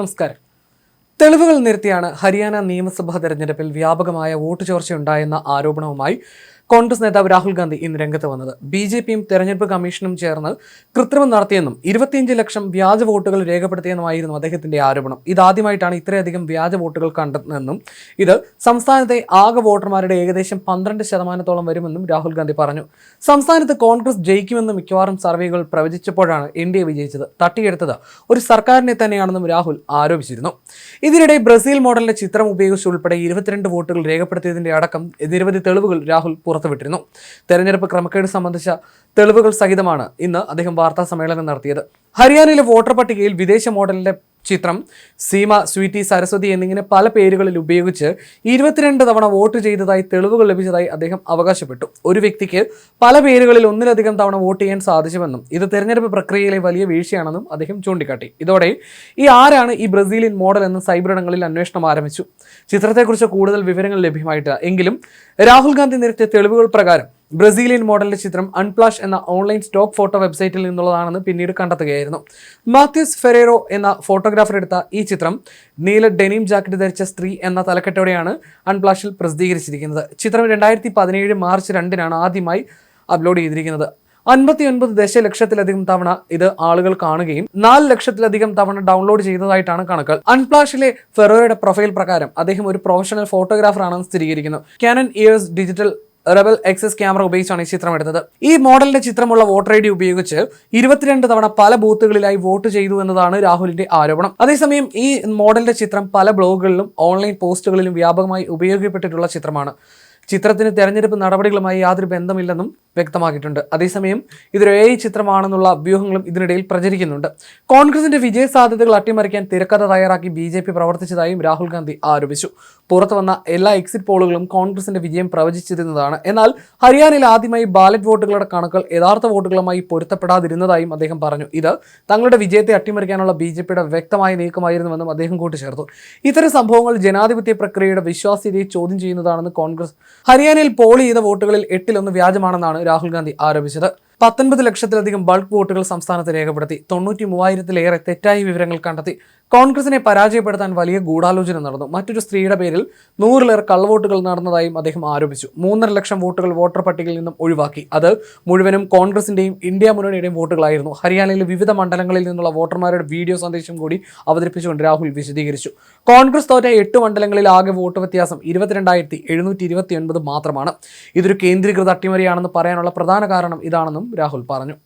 നമസ്കാരം. തെളിവുകൾ നിരത്തിയാണ് ഹരിയാന നിയമസഭാ തെരഞ്ഞെടുപ്പിൽ വ്യാപകമായ വോട്ട് ചോർച്ചയുണ്ടായെന്ന ആരോപണവുമായി കോൺഗ്രസ് നേതാവ് രാഹുൽ ഗാന്ധി ഇന്ന് രംഗത്ത് വന്നത്. ബി ജെ പിയും തെരഞ്ഞെടുപ്പ് കമ്മീഷനും ചേർന്ന് കൃത്രിമം നടത്തിയെന്നും ഇരുപത്തിയഞ്ച് ലക്ഷം വ്യാജ വോട്ടുകൾ രേഖപ്പെടുത്തിയെന്നുമായിരുന്നു അദ്ദേഹത്തിന്റെ ആരോപണം. ഇതാദ്യമായിട്ടാണ് ഇത്രയധികം വ്യാജ വോട്ടുകൾ കണ്ടെത്തുന്നതെന്നും ഇത് സംസ്ഥാനത്തെ ആകെ വോട്ടർമാരുടെ ഏകദേശം പന്ത്രണ്ട് ശതമാനത്തോളം വരുമെന്നും രാഹുൽ ഗാന്ധി പറഞ്ഞു. സംസ്ഥാനത്ത് കോൺഗ്രസ് ജയിക്കുമെന്ന് മിക്കവാറും സർവേകൾ പ്രവചിച്ചപ്പോഴാണ് എൻ ഡി എ വിജയിച്ചത്. തട്ടിയെടുത്തത് ഒരു സർക്കാരിനെ തന്നെയാണെന്നും രാഹുൽ ആരോപിച്ചിരുന്നു. ഇതിനിടെ ബ്രസീൽ മോഡലിന്റെ ചിത്രം ഉപയോഗിച്ച് ഉൾപ്പെടെ ഇരുപത്തിരണ്ട് വോട്ടുകൾ രേഖപ്പെടുത്തിയതിന്റെ അടക്കം നിരവധി തെളിവുകൾ രാഹുൽ പുറത്തുവിട്ടിരുന്നു തെരഞ്ഞെടുപ്പ് ക്രമക്കേട് സംബന്ധിച്ച തെളിവുകൾ സഹിതമാണ് ഇന്ന് അദ്ദേഹം വാർത്താ സമ്മേളനം നടത്തിയത്. ഹരിയാനയിലെ വോട്ടർ പട്ടികയിൽ വിദേശ മോഡലിന്റെ ചിത്രം സീമ സ്വീറ്റി സരസ്വതി എന്നിങ്ങനെ പല പേരുകളിൽ ഉപയോഗിച്ച് ഇരുപത്തിരണ്ട് തവണ വോട്ട് ചെയ്തതായി തെളിവുകൾ ലഭിച്ചതായി അദ്ദേഹം അവകാശപ്പെട്ടു. ഒരു വ്യക്തിക്ക് പല പേരുകളിൽ ഒന്നിലധികം തവണ വോട്ട് ചെയ്യാൻ സാധിച്ചുവെന്നും ഇത് തെരഞ്ഞെടുപ്പ് പ്രക്രിയയിലെ വലിയ വീഴ്ചയാണെന്നും അദ്ദേഹം ചൂണ്ടിക്കാട്ടി. ഇതോടെ ഈ ആരാണ് ഈ ബ്രസീലിയൻ മോഡൽ എന്ന് സൈബറിടങ്ങളിൽ അന്വേഷണം ആരംഭിച്ചു. ചിത്രത്തെക്കുറിച്ച് കൂടുതൽ വിവരങ്ങൾ ലഭ്യമായിട്ടില്ല. എങ്കിലും രാഹുൽ ഗാന്ധി നിരത്തിയ തെളിവുകൾ പ്രകാരം ബ്രസീലിയൻ മോഡലിന്റെ ചിത്രം അൺപ്ലാഷ് എന്ന ഓൺലൈൻ സ്റ്റോക്ക് ഫോട്ടോ വെബ്സൈറ്റിൽ നിന്നുള്ളതാണെന്ന് പിന്നീട് കണ്ടെത്തുകയായിരുന്നു. മാത്യൂസ് ഫെറേറോ എന്ന ഫോട്ടോഗ്രാഫർ എടുത്ത ഈ ചിത്രം നീല ഡെനിം ജാക്കറ്റ് ധരിച്ച സ്ത്രീ എന്ന തലക്കെട്ടോടെയാണ് അൺപ്ലാഷിൽ പ്രസിദ്ധീകരിച്ചിരിക്കുന്നത്. ചിത്രം രണ്ടായിരത്തി പതിനേഴ് മാർച്ച് രണ്ടിനാണ് ആദ്യമായി അപ്ലോഡ് ചെയ്തിരിക്കുന്നത്. അൻപത്തി ഒൻപത് ദശലക്ഷത്തിലധികം തവണ ഇത് ആളുകൾ കാണുകയും നാല് ലക്ഷത്തിലധികം തവണ ഡൗൺലോഡ് ചെയ്തതായിട്ടാണ് കണക്കുകൾ. അൺപ്ലാഷിലെ ഫെറോയുടെ പ്രൊഫൈൽ പ്രകാരം അദ്ദേഹം ഒരു പ്രൊഫഷണൽ ഫോട്ടോഗ്രാഫർ ആണെന്ന് സ്ഥിരീകരിക്കുന്നു. Canon EOS digital rebel XS camera ഉപയോഗിച്ചാണ് ഈ ചിത്രം എടുത്തത്. ഈ മോഡലിന്റെ ചിത്രമുള്ള വോട്ടർ ഐ ഡി ഉപയോഗിച്ച് ഇരുപത്തിരണ്ട് തവണ പല ബൂത്തുകളിലായി വോട്ട് ചെയ്തു എന്നതാണ് രാഹുലിന്റെ ആരോപണം. അതേസമയം ഈ മോഡലിന്റെ ചിത്രം പല ബ്ലോഗുകളിലും ഓൺലൈൻ പോസ്റ്റുകളിലും വ്യാപകമായി ഉപയോഗിക്കപ്പെട്ടിട്ടുള്ള ചിത്രമാണ്. ചിത്രത്തിന് തെരഞ്ഞെടുപ്പ് നടപടികളുമായി യാതൊരു ബന്ധമില്ലെന്നും വ്യക്തമാക്കിയിട്ടുണ്ട്. അതേസമയം ഇതൊരു എ ചിത്രമാണെന്നുള്ള അഭ്യൂഹങ്ങളും ഇതിനിടയിൽ പ്രചരിക്കുന്നുണ്ട്. കോൺഗ്രസിന്റെ വിജയ സാധ്യതകൾ അട്ടിമറിക്കാൻ തിരക്കഥ തയ്യാറാക്കി ബി ജെ പി പ്രവർത്തിച്ചതായും രാഹുൽ ഗാന്ധി ആരോപിച്ചു. പുറത്തു വന്ന എല്ലാ എക്സിറ്റ് പോളുകളും കോൺഗ്രസിന്റെ വിജയം പ്രവചിച്ചിരുന്നതാണ്. എന്നാൽ ഹരിയാനയിൽ ആദ്യമായി ബാലറ്റ് വോട്ടുകളുടെ കണക്കുകൾ യഥാർത്ഥ വോട്ടുകളുമായി പൊരുത്തപ്പെടാതിരുന്നതായും അദ്ദേഹം പറഞ്ഞു. ഇത് തങ്ങളുടെ വിജയത്തെ അട്ടിമറിക്കാനുള്ള ബി ജെ പിയുടെ വ്യക്തമായ നീക്കമായിരുന്നുവെന്നും അദ്ദേഹം കൂട്ടിച്ചേർത്തു. ഇത്തരം സംഭവങ്ങൾ ജനാധിപത്യ പ്രക്രിയയുടെ വിശ്വാസ്യതയെ ചോദ്യം ചെയ്യുന്നതാണെന്ന് കോൺഗ്രസ് ഹരിയാനയിൽ പോൾ ചെയ്ത വോട്ടുകളിൽ എട്ടിലൊന്ന് വ്യാജമാണെന്നാണ് രാഹുൽ ഗാന്ധി ആരോപിച്ചത്. പത്തൊൻപത് ലക്ഷത്തിലധികം ബൾക്ക് വോട്ടുകൾ സംസ്ഥാനത്ത് രേഖപ്പെടുത്തി. തൊണ്ണൂറ്റി മൂവായിരത്തിലേറെ തെറ്റായ വിവരങ്ങൾ കണ്ടെത്തി. കോൺഗ്രസിനെ പരാജയപ്പെടുത്താൻ വലിയ ഗൂഢാലോചന നടന്നു. മറ്റൊരു സ്ത്രീയുടെ പേരിൽ നൂറിലേറെ കള്ളവോട്ടുകൾ നടന്നതായും അദ്ദേഹം ആരോപിച്ചു. മൂന്നര ലക്ഷം വോട്ടുകൾ വോട്ടർ പട്ടികയിൽ നിന്നും ഒഴിവാക്കി. അത് മുഴുവനും കോൺഗ്രസിന്റെയും ഇന്ത്യ മുന്നണിയുടെയും വോട്ടുകളായിരുന്നു. ഹരിയാനയിലെ വിവിധ മണ്ഡലങ്ങളിൽ നിന്നുള്ള വോട്ടർമാരുടെ വീഡിയോ സന്ദേശം കൂടി അവതരിപ്പിച്ചുകൊണ്ട് രാഹുൽ വിശദീകരിച്ചു. കോൺഗ്രസ് തോറ്റ എട്ട് മണ്ഡലങ്ങളിൽ ആകെ വോട്ട് വ്യത്യാസം ഇരുപത്തിരണ്ടായിരത്തി എഴുന്നൂറ്റി ഇരുപത്തി ഒൻപത് മാത്രമാണ്. ഇതൊരു കേന്ദ്രീകൃത അട്ടിമറിയാണെന്ന് പറയാനുള്ള പ്രധാന കാരണം ഇതാണെന്നും രാഹുൽ പറഞ്ഞു.